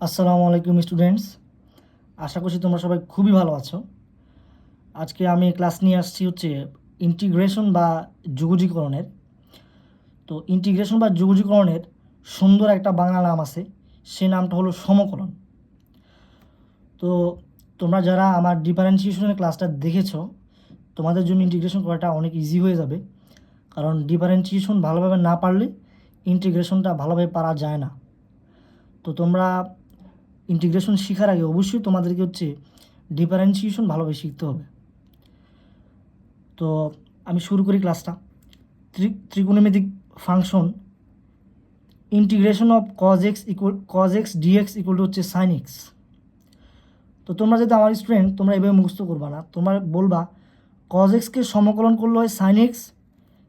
আসসালামু আলাইকুম স্টুডেন্টস আশা করছি তোমরা সবাই খুবই ভালো আছো। আজকে আমি ক্লাস নিয়ে আসছি হচ্ছে ইন্টিগ্রেশন বা যুগজীকরণের। তো ইন্টিগ্রেশন বা যুগজীকরণের সুন্দর একটা বাংলা নাম আছে সেই নামটা হলো সমকলন। তো তোমরা যারা আমার ডিফারেন্সিয়েশনের ক্লাসটা দেখেছ, তোমাদের জন্য ইন্টিগ্রেশন করাটা অনেক ইজি হয়ে যাবে। কারণ ডিফারেন্সিয়েশন ভালোভাবে না পারলে ইন্টিগ্রেশনটা ভালোভাবে পারা যায় না। তো তোমরা ইন্টিগ্রেশন শেখার আগে অবশ্যই তোমাদেরকে হচ্ছে ডিফারেন্সিয়েশন ভালোভাবে শিখতে হবে। তো আমি শুরু করি ক্লাসটা ত্রি, ত্রিকোণমিতিক function integration of cos x equal cos x dx equal to হচ্ছে সাইন এক্স তো তোমরা যদি আমার স্টুডেন্ট তোমরা এভাবে মুখস্থ করবা না। তোমরা বলবা কজ এক্সকে সমকলন করলে হয় সাইন এক্স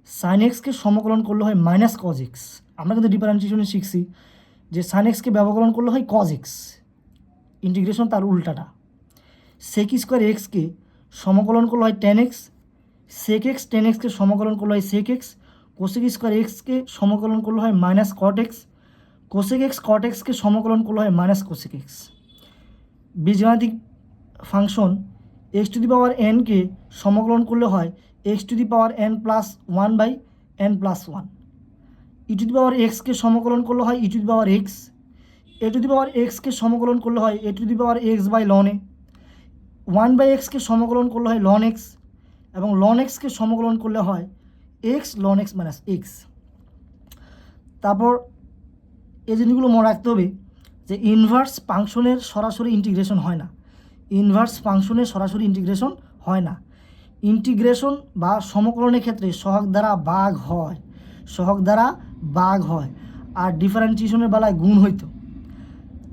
সাইন এক্সকে সমকলন করলে হয় মাইনাস কজ এক্স আমরা কিন্তু ডিফারেন্সিয়েশনে শিখছি যে সাইন এক্সকে ব্যবকলন করলে হয় কজ এক্স ইন্টিগ্রেশন তার উল্টাটা। সেক স্কোয়ার এক্সকে সমকলন করলে হয় tan x sec x tan এক্সকে সমকলন করলে হয় সেক এক্স কোসেক স্কোয়ার এক্সকে সমকলন করলে হয় minus cot x cosec x cot এক্সকে সমকলন করলে হয় মাইনাস কোসেক এক্স বীজগাণিতিক function x to the power NK সমকলন করলে হয় x to the power n plus one by n plus one e the power এক্সকে সমকলন করলে হয় e to the power x a to the power এক্সকে সমকলন করলে হয় a to the power x by ln a one by এক্সকে সমকলন করলে হয় লন এক্স এবং লন এক্সকে সমকলন করলে হয় x ln x minus x তারপর এই জিনিসগুলো মনে রাখতে হবে যে ইনভার্স ফাংশনের সরাসরি ইন্টিগ্রেশন হয় না। ইনভার্স ফাংশনের সরাসরি ইন্টিগ্রেশন হয় না। ইন্টিগ্রেশন বা সমকলনের ক্ষেত্রে সহক দ্বারা বাঘ হয়। সহক দ্বারা বাঘ হয়। আর ডিফারেন্সিয়েশনের বেলায় গুণ হইতো।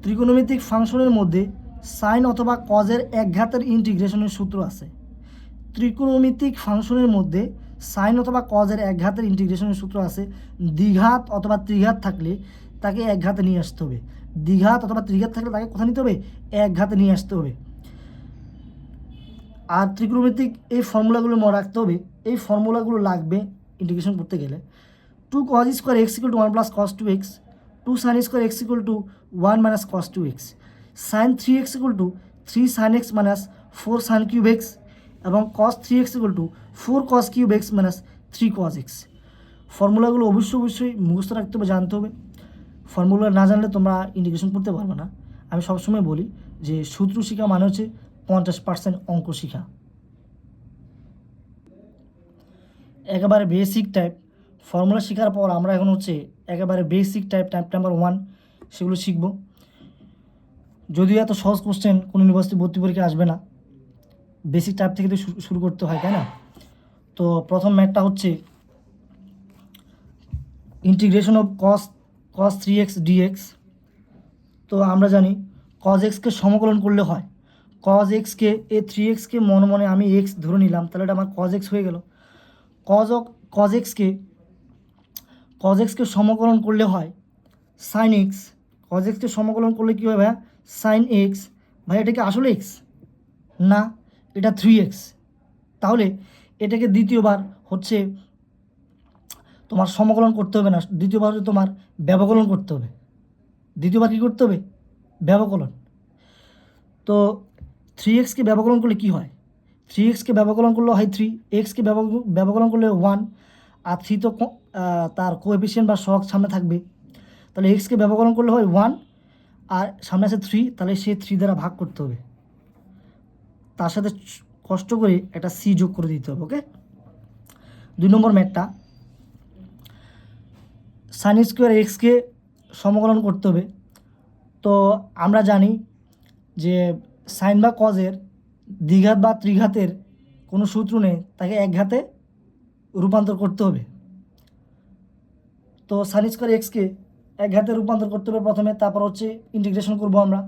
ত্রিকোণমিতিক ফাংশনের মধ্যে সাইন অথবা কজের একঘাতের ইন্টিগ্রেশনের সূত্র আছে। ত্রিকোণমিতিক ফাংশনের মধ্যে সাইন অথবা কজের একঘাতের ইন্টিগ্রেশনের সূত্র আছে। দ্বিঘাত অথবা ত্রিঘাত থাকলে তাকে একঘাতে নিয়ে আসতে হবে। দ্বিঘাত অথবা ত্রিঘাত থাকলে তাকে কোথায় নিতে হবে? একঘাতে নিয়ে আসতে হবে। আর ত্রিকোণমিতিক এই ফর্মুলাগুলো মনে রাখতে হবে। এই ফর্মুলাগুলো লাগবে ইন্টিগ্রেশন করতে গেলে। Two cos square x equal to one plus cos two x two sine square x equal to one minus cos two x sine three x equal to three sine x minus four sine cube x এবং cos three x equal to four cos cube x minus three cos x ফর্মুলাগুলো অবশ্যই অবশ্যই মুখস্থ রাখতে হবে, জানতে হবে। Formula না জানলে তোমরা ইন্টিগ্রেশন করতে পারবে না। আমি সবসময় বলি যে সূত্র শিখা মানে হচ্ছে পঞ্চাশ পার্সেন্ট অঙ্ক শিখা। একেবারে বেসিক টাইপ ফর্মুলা শেখার পর আমরা এখন হচ্ছে একেবারে basic type type number one সেগুলো শিখব। যদিও এত সহজ কোশ্চেন কোনো ইউনিভার্সিটি ভর্তি পরীক্ষা আসবে না। বেসিক টাইপ থেকে তো শুরু- করতে হয়, তাই না? তো প্রথম ম্যাথটা হচ্ছে integration of cos cos three x dx তো আমরা জানি কজ এক্সকে সমকলন করলে হয়। কজ এক্সকে এ থ্রি এক্সকে মনে মনে আমি এক্স ধরে নিলাম, তাহলে এটা আমার কজ এক্স হয়ে গেল। কজ কজ এক্সকে কজ এক্সকে সমকলন করলে হয়। সাইন এক্স কজ এক্সকে সমকলন করলে কী হয় ভাইয়া? সাইন এক্স ভাই, এটা কি আসলে এক্স না, এটা থ্রি এক্স তাহলে এটাকে দ্বিতীয়বার হচ্ছে তোমার সমকলন করতে হবে না, দ্বিতীয়বার হচ্ছে তোমার ব্যবকলন করতে হবে। দ্বিতীয়বার কী করতে হবে? ব্যবকলন। তো থ্রি এক্সকে ব্যবকলন করলে কী হয়? থ্রি এক্সকে ব্যবকলন করলে হয় থ্রি এক্সকে ব্যবকলন করলে ওয়ান আর থ্রি তো তার কোএফিসিয়েন্ট বা শখ সামনে থাকবে। তাহলে এক্সকে ব্যবকলন করলে হয় ওয়ান আর সামনে আছে থ্রি তাহলে সে থ্রি দ্বারা ভাগ করতে হবে। তার সাথে কষ্ট করে একটা সি যোগ করে দিতে হবে ওকে দুই নম্বর ম্যাটটা। সাইন স্কোয়ার এক্সকে সমকলন করতে হবে। তো আমরা জানি যে সাইন বা কজের দ্বিঘাত বা ত্রিঘাতের কোনো সূত্র নেই, তাকে একঘাতে রূপান্তর করতে হবে। তো সাইন স্কোয়ার এক্সকে একঘাতে রূপান্তর করতে হবে প্রথমে, তারপর হচ্ছে ইন্টিগ্রেশন করব আমরা।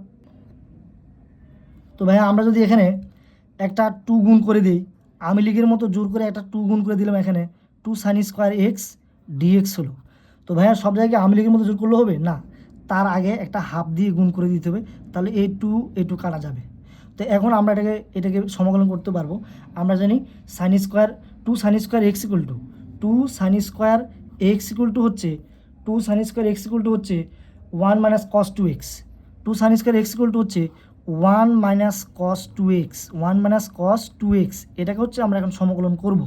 তো ভাইয়া, আমরা যদি এখানে একটা টু গুণ করে দিই, আমি লিগের মতো জোর করে একটা টু গুণ করে দিলাম এখানে two sine square x dx হলো। তো ভাইয়া, সব জায়গায় আমি লিগের মতো জোর করলে হবে? না। তার আগে একটা হাফ দিয়ে গুণ করে দিতে হবে, তাহলে এ টু এ টু কাটা যাবে। তো এখন আমরা এটাকে এটাকে সমাকলন করতে পারব। আমরা জানি sine square two sine square x equal to two sine square x equal to হচ্ছে two sine square x equal to হচ্ছে one minus cos two x two sine square x equal to হচ্ছে one minus cos two x one minus cos two x এটাকে হচ্ছে আমরা এখন সমকলন করব।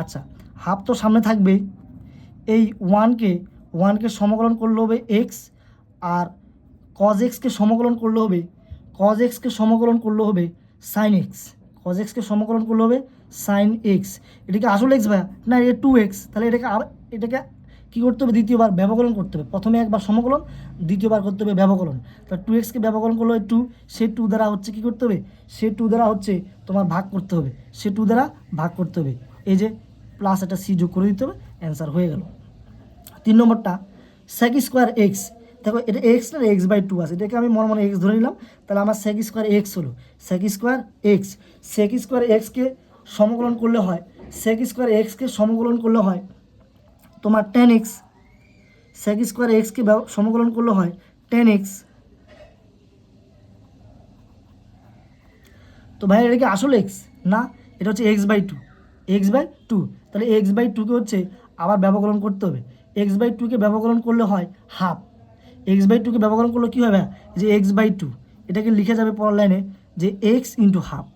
আচ্ছা half তো সামনে থাকবে। এই ওয়ানকে ওয়ানকে সমকলন করলে হবে এক্স আর কজ এক্সকে সমকলন করলে হবে কজ এক্সকে সমকলন করলে হবে সাইন এক্স কজ এক্সকে সমকলন করলে হবে সাইন এক্স এটাকে আসল এক্স ভাইয়া? না, এটা টু এক্স তাহলে এটাকে আর এটাকে কী করতে হবে? দ্বিতীয়বার ব্যবকলন করতে হবে। প্রথমে একবার সমকলন, দ্বিতীয়বার করতে হবে ব্যবকলন। তাহলে টু এক্সকে ব্যবকলন করলে টু সে টু দ্বারা হচ্ছে কী করতে হবে? সে টু দ্বারা হচ্ছে তোমার ভাগ করতে হবে। সে টু দ্বারা ভাগ করতে হবে। এই যে প্লাস একটা সি যোগ করে দিতে হবে অ্যান্সার হয়ে গেল। তিন নম্বরটা সেক স্কোয়ার এক্স দেখো, এটা এক্স না এক্স বাই টু আছে। এটাকে আমি মনে মনে এক্স ধরে নিলাম। তাহলে আমার সেক স্কোয়ার এক্স হলো। Sec square x sec square এক্সকে সমকলন করলে হয়। সেক স্কোয়ার এক্সকে সমকলন করলে হয় তোমার টেন এক্স সেক স্কোয়ার এক্সকে সমকলন করলে হয় টেন এক্স তো ভাই, এটা কি আসল এক্স না, এটা হচ্ছে x by two x by two তাহলে এক্স বাই টুকে হচ্ছে আবার ব্যবকলন করতে হবে। এক্স বাই টুকে ব্যবকলন করলে হয় হাফ এক্স বাই টুকে ব্যবকলন করলে কী হবে? যে এক্স বাই টু এটাকে লিখে যাবে পরের লাইনে যে এক্স ইন্টু হাফ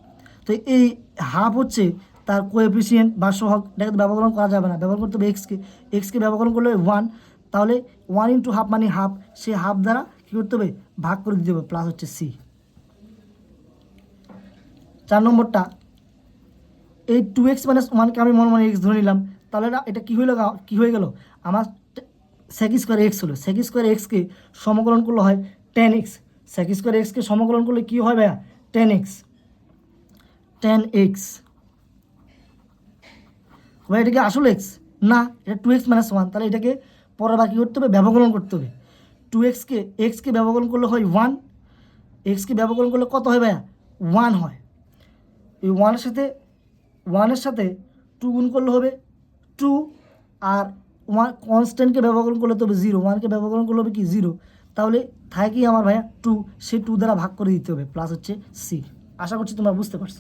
তো এই হাফ হচ্ছে তার কোএফিসিয়েন্ট বা সহগ এটাকে তো ব্যবকলন করা যাবে না। ব্যবহার করতে হবে এক্সকে এক্সকে ব্যবকলন করলে ওয়ান তাহলে ওয়ান ইন্টু হাফ মানে হাফ সেই হাফ দ্বারা কী করতে হবে? ভাগ করে দিতে হবে। প্লাস হচ্ছে সি চার নম্বরটা। এই টু এক্স মাইনাস ওয়ানকে আমি মনে মনে এক্স ধরে নিলাম। তাহলে এটা কী হইল কী হয়ে গেল? আমার সেক স্কোয়ার এক্স হলো। সেক স্কোয়ার এক্সকে সমকলন করলে হয় টেন এক্স সেক স্কোয়ার এক্সকে সমকলন করলে কী হয় ভাইয়া? টেন এক্স টেন এক্স ভাই, এটাকে আসল এক্স না, এটা টু এক্স মাইনাস ওয়ান তাহলে এটাকে পরে বাকি করতে হবে? ব্যবকলন করতে হবে। টু এক্সকে এক্সকে ব্যবকলন করলে হয় ওয়ান এক্সকে ব্যবকলন করলে কত হয় ভাইয়া? ওয়ান হয়। এই ওয়ানের সাথে ওয়ানের সাথে টু গুণ করলে হবে টু আর ওয়ান কনস্ট্যান্টকে ব্যবকরণ করলে তো হবে জিরো ওয়ানকে ব্যবকরণ করলে হবে কি? জিরো তাহলে থাকে আমার ভাইয়া টু সে টু দ্বারা ভাগ করে দিতে হবে। প্লাস হচ্ছে সি আশা করছি তোমরা বুঝতে পারছ।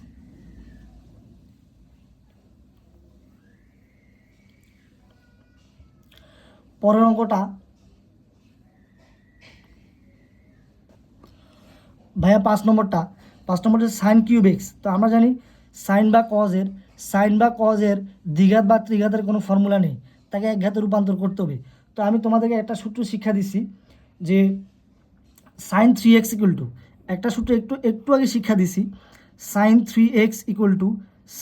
পরের অঙ্কটা। ভাইয়া পাঁচ নম্বরটা। পাঁচ নম্বরটা সাইন কিউব এক্স তো আমরা জানি সাইন বা কজের সাইন বা কজের দ্বিঘাত বা ত্রিঘাতের কোনো ফর্মুলা নেই। তাকে এক ঘাতে রূপান্তর করতে হবে। তো আমি তোমাদেরকে একটা সূত্র শিক্ষা দিচ্ছি যে sine three x equal to একটা সূত্র একটু একটু আগে শিক্ষা দিছি sine three x equal to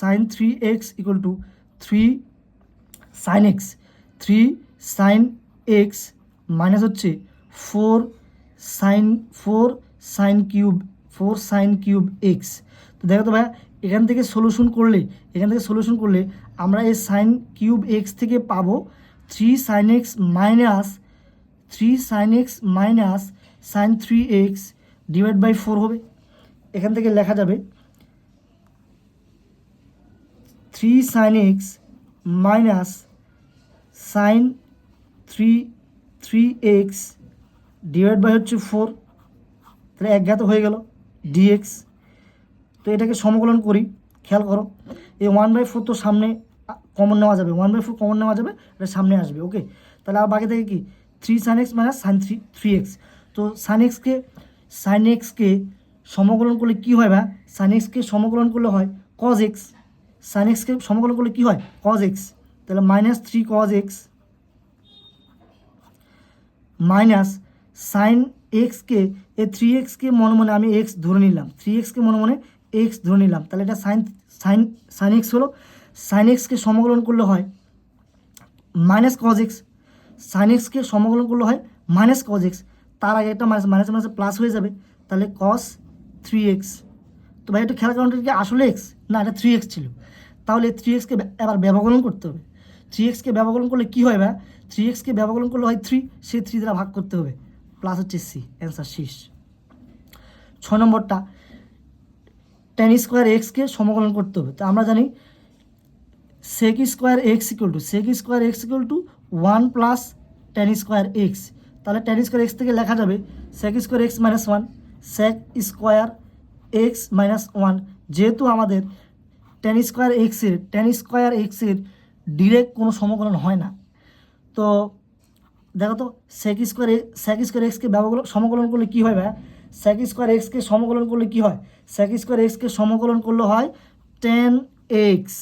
sine three x equal to three sine x three sine x minus হচ্ছে four sine four sine cube four sine cube x তো দেখো তো ভাইয়া, এখান থেকে সলিউশন করলে, এখান থেকে সলিউশন করলে আমরা এই সাইন কিউব এক্স থেকে পাবো three sine x minus three sine x minus sine three x divide by four হবে। এখান থেকে লেখা যাবে three sine x minus sine three three x divide by হচ্ছে ফোর তাহলে একঘাত হয়ে গেল ডিএক্স তো এটাকে সমকলন করি, খেয়াল করো, এই ওয়ান বাই ফোর তো সামনে কমন নেওয়া যাবে ওয়ান বাই ফোর কমন নেওয়া যাবে, এটা সামনে আসবে ওকে তাহলে আর বাকি থেকে কি? Three sine x minus sine three three x তো সাইন এক্সকে সাইন এক্সকে সমকলন করলে কী হয় ভাই সাইন এক্সকে সমকলন করলে হয় কজ এক্স সাইন এক্সকে সমকলন করলে কী হয়? কজ এক্স তাহলে minus three cos x minus sine এক্সকে এ থ্রি এক্সকে মনে মনে আমি এক্স ধরে নিলাম। থ্রি এক্সকে মনে মনে এক্স ধরে নিলাম। তাহলে এটা সাইন সাইন সাইন এক্স হলো। সাইন এক্সকে সমকলন করলে হয় মাইনাস কজ এক্স সাইন এক্সকে সমকলন করলে হয় মাইনাস কজ এক্স তার আগে একটা মাইনাস মাইনাস মাইনাস প্লাস হয়ে যাবে। তাহলে কস থ্রি এক্স তো ভাই এটা খেয়াল কারণটা কি আসলে এক্স না, এটা থ্রি এক্স ছিল। তাহলে থ্রি এক্সকে এবার ব্যবকলন করতে হবে। থ্রি এক্সকে ব্যবকলন করলে কী হয় ভাই? থ্রি এক্সকে ব্যবকলন করলে হয় থ্রি সে থ্রি দ্বারা ভাগ করতে হবে প্লাস হচ্ছে সি অ্যান্সার শেষ। ছ নম্বরটা টেন স্কোয়ার এক্সকে সমকলন করতে হবে। তো আমরা জানি sec square x equal to sec square x equal to one plus tan square x তাহলে টেন স্কোয়ার এক্স থেকে লেখা যাবে sec square x minus one sec square x minus one যেহেতু আমাদের টেন স্কোয়ার এক্সের টেন স্কোয়ার এক্সের direct কোনো সমকলন হয় না। তো দেখো তো সেক স্কোয়ার সেক স্কোয়ার এক্সকে ব্যবকলন সমকলন করলে কী হয় ভাই? স্যাক স্কোয়ার এক্সকে সমকলন করলে কী হয়? স্যাক স্কোয়ার এক্সকে সমকলন করলে হয় টেন এক্স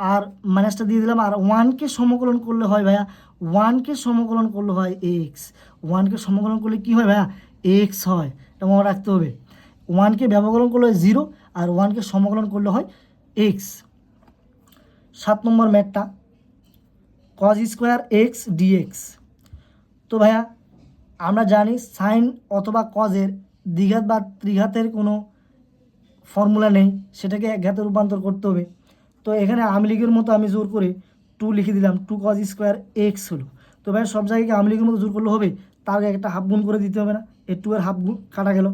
আর মাইনাসটা দিয়ে দিলাম, আর ওয়ানকে সমকলন করলে হয় ভাইয়া ওয়ানকে সমকলন করলে হয় এক্স ওয়ানকে সমকলন করলে কী হয় ভাইয়া? এক্স হয়। এটা মনে রাখতে হবে। ওয়ানকে ব্যবকলন করলে হয় জিরো আর ওয়ানকে সমকলন করলে হয় এক্স সাত নম্বর ম্যাথটা কজ স্কোয়ার এক্স ডিএক্স তো ভাইয়া, আমরা জানি সাইন অথবা কজের দ্বিঘাত বা ত্রিঘাতের কোনো ফর্মুলা নেই, সেটাকে একঘাতে রূপান্তর করতে হবে। তো এখানে আমলিগের মতো আমি জোর করে টু লিখে দিলাম টু কজ স্কোয়ার এক্স হলো। তো ভাই সব জায়গায় আমলিগের মতো জোর করলে হবে? তার আগে একটা হাফ গুণ করে দিতে হবে না, এই টু এর হাফ গুণ কাটা গেল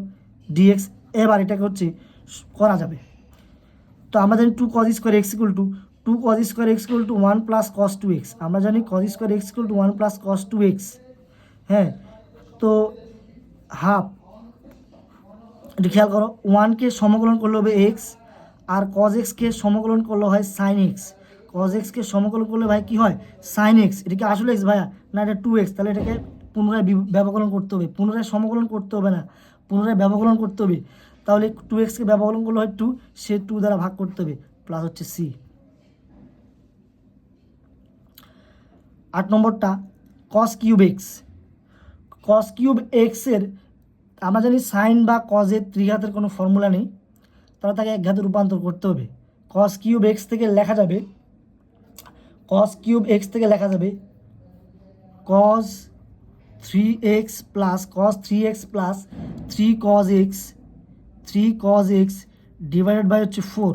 ডিএক্স এবার এটাকে হচ্ছে করা যাবে। তো জানি two cos square x equal to two cos square x equal to one plus cos two x আমরা জানি cos square x equal to one plus cos two x হ্যাঁ তো হাফ একটু খেয়াল করো ওয়ানকে সমকলন করলে হবে এক্স আর কজ এক্সকে সমকলন করলে হয় সাইন এক্স কজ এক্সকে সমকলন করলে ভাই কি হয়? সাইন এক্স এটা কি আসলে এক্স ভাইয়া? না, এটা টু এক্স তাহলে এটাকে পুনরায় ব্যবকলন করতে হবে। পুনরায় সমকলন করতে হবে না। পুনরায় ব্যবকলন করতে হবে। তাহলে টু এক্সকে ব্যবকলন করলে হয় টু সে টু দ্বারা ভাগ করতে হবে। প্লাস হচ্ছে সি আট নম্বরটা cos cube x cos cube এক্সের আমরা জানি সাইন বা কজের ত্রিঘাতের কোনো ফর্মুলা নেই, তাহলে তাকে একঘাতে রূপান্তর করতে হবে। কস কিউব এক্স থেকে লেখা যাবে কস কিউব এক্স থেকে লেখা যাবে cos three x plus cos three x plus three cos x three cos x divided by হচ্ছে ফোর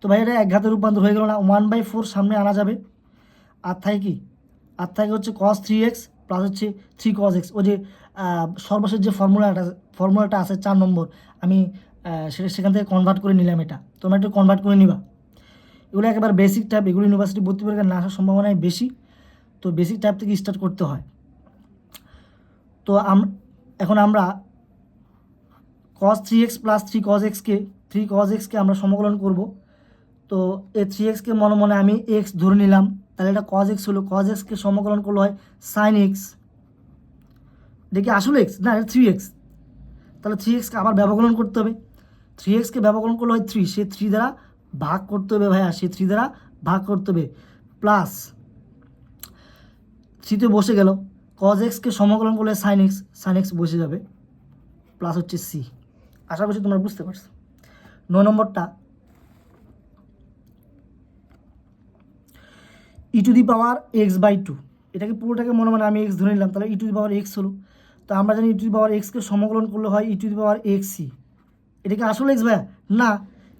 তো ভাই এটা একঘাতে রূপান্তর হয়ে গেল না। ওয়ান বাই ফোর সামনে আনা যাবে। আর থাকে কি? আর থাকে হচ্ছে কস থ্রি এক্স প্লাস হচ্ছে থ্রি কস এক্স ওই যে সর্বশেষ যে ফর্মুলাটা ফর্মুলাটা আছে চার নম্বর, আমি সেটা সেখান থেকে কনভার্ট করে নিলাম এটা। তোমরা একটু কনভার্ট করে নিবা। এগুলো একেবারে বেসিক টাইপ এগুলো ইউনিভার্সিটি ভর্তি পরীক্ষা না আসার সম্ভাবনাই বেশি। তো বেসিক টাইপ থেকে স্টার্ট করতে হয়। তো আম, এখন আমরা cos three x plus three cos এক্সকে থ্রি কস এক্সকে আমরা সমকলন করব। তো এই থ্রি এক্সকে মনে মনে আমি এক্স ধরে নিলাম। তাহলে এটা কজ এক্স হলো কজ এক্সকে সমকলন করলে হয় সাইন এক্স দেখি আসলে এক্স না, এটা থ্রি এক্স তাহলে থ্রি এক্সকে আবার ব্যবকলন করতে হবে। থ্রি এক্সকে ব্যবকলন করলে হয় থ্রি সে থ্রি দ্বারা ভাগ করতে হবে ভাইয়া, সে থ্রি দ্বারা ভাগ করতে হবে। প্লাস থ্রিতে বসে গেল। কজ এক্সকে সমকলন করলে সাইন এক্স সাইন এক্স বসে যাবে। প্লাস হচ্ছে সি আশা করছি তোমরা বুঝতে পারছ। নয় নম্বরটা e to the power x by two এটাকে পুরোটাকে মনে মনে আমি এক্স ধরে নিলাম, তাহলে ই টু দি পাওয়ার এক্স হলো। তো আমরা জানি ই টু দি পাওয়ার এক্সকে সমকলন করলে হয় e to the power x c এটা কি আসলে এক্স ভাইয়া? না,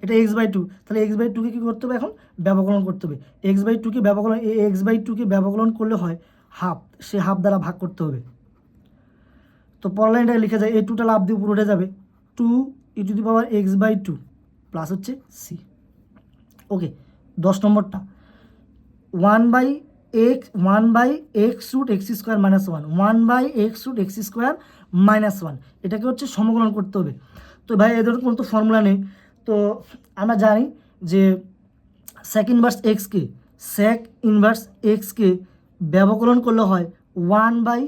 এটা এক্স বাই টু তাহলে এক্স বাই টুকে কী করতে হবে এখন? ব্যবকলন করতে হবে। এক্স বাই টুকে ব্যবকলন এক্স বাই টুকে ব্যবকলন করলে হয় হাফ সে হাফ দ্বারা ভাগ করতে হবে। তো পরের লাইনটাকে লিখে যায় এই টুটা লাভ দিয়ে উপরে উঠে যাবে। Two e to the power x by two plus হচ্ছে সি ওকে দশ নম্বরটা। One by x one by x root x square minus one one by x root x square minus one এটাকে হচ্ছে সমকলন করতে হবে। তো ভাই এদের কোনো তো ফর্মুলা নেই। তো আমরা জানি যে সেক ইনভার্স এক্সকে সেক ইনভার্স এক্সকে ব্যবকলন করলে হয় one by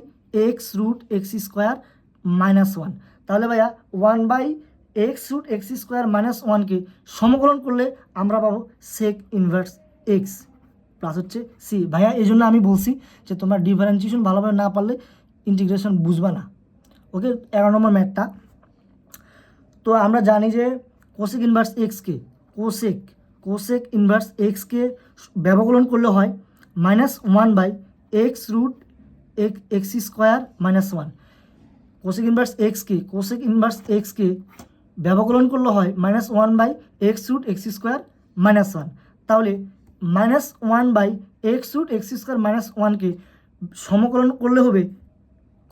x root x square minus one তাহলে ভাইয়া one by x root x square minus ওয়ানকে সমকলন করলে আমরা পাবো সেক ইনভার্স এক্স প্লাস হচ্ছে সি ভাইয়া এই জন্য আমি বলছি যে তোমরা ডিফারেন্সিয়েশন ভালোভাবে না পারলে ইন্টিগ্রেশন বুঝবা না। ওকে এগারো নম্বর ম্যাথটা তো আমরা জানি যে কোসেক ইনভার্স এক্সকে কোসেক কোসেক ইনভার্স এক্সকে ব্যবকলন করলে হয় minus one by x root x square minus one cosec inverse এক্সকে কোসেক ইনভার্স এক্সকে ব্যবকলন করলে হয় minus one by x root x square minus one তাহলে minus one by x root x square minus ওয়ানকে সমকলন করলে হবে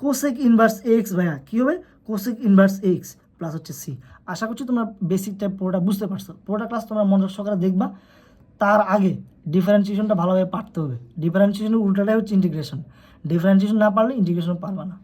কোসেক ইনভার্স এক্স ভাইয়া। কী হবে? কোসেক ইনভার্স এক্স প্লাস হচ্ছে সি আশা করছি তোমরা বেসিক টাইপ পুরোটা বুঝতে পারছ। পুরোটা ক্লাস তোমরা মনোযোগ সহকারে দেখবা। তার আগে ডিফারেন্সিয়েশনটা ভালোভাবে পারতে হবে। ডিফারেন্সিয়েশনের উল্টাটাই হচ্ছে ইন্টিগ্রেশন ডিফারেন্সিয়েশন না পারলে ইন্টিগ্রেশন পারবা না।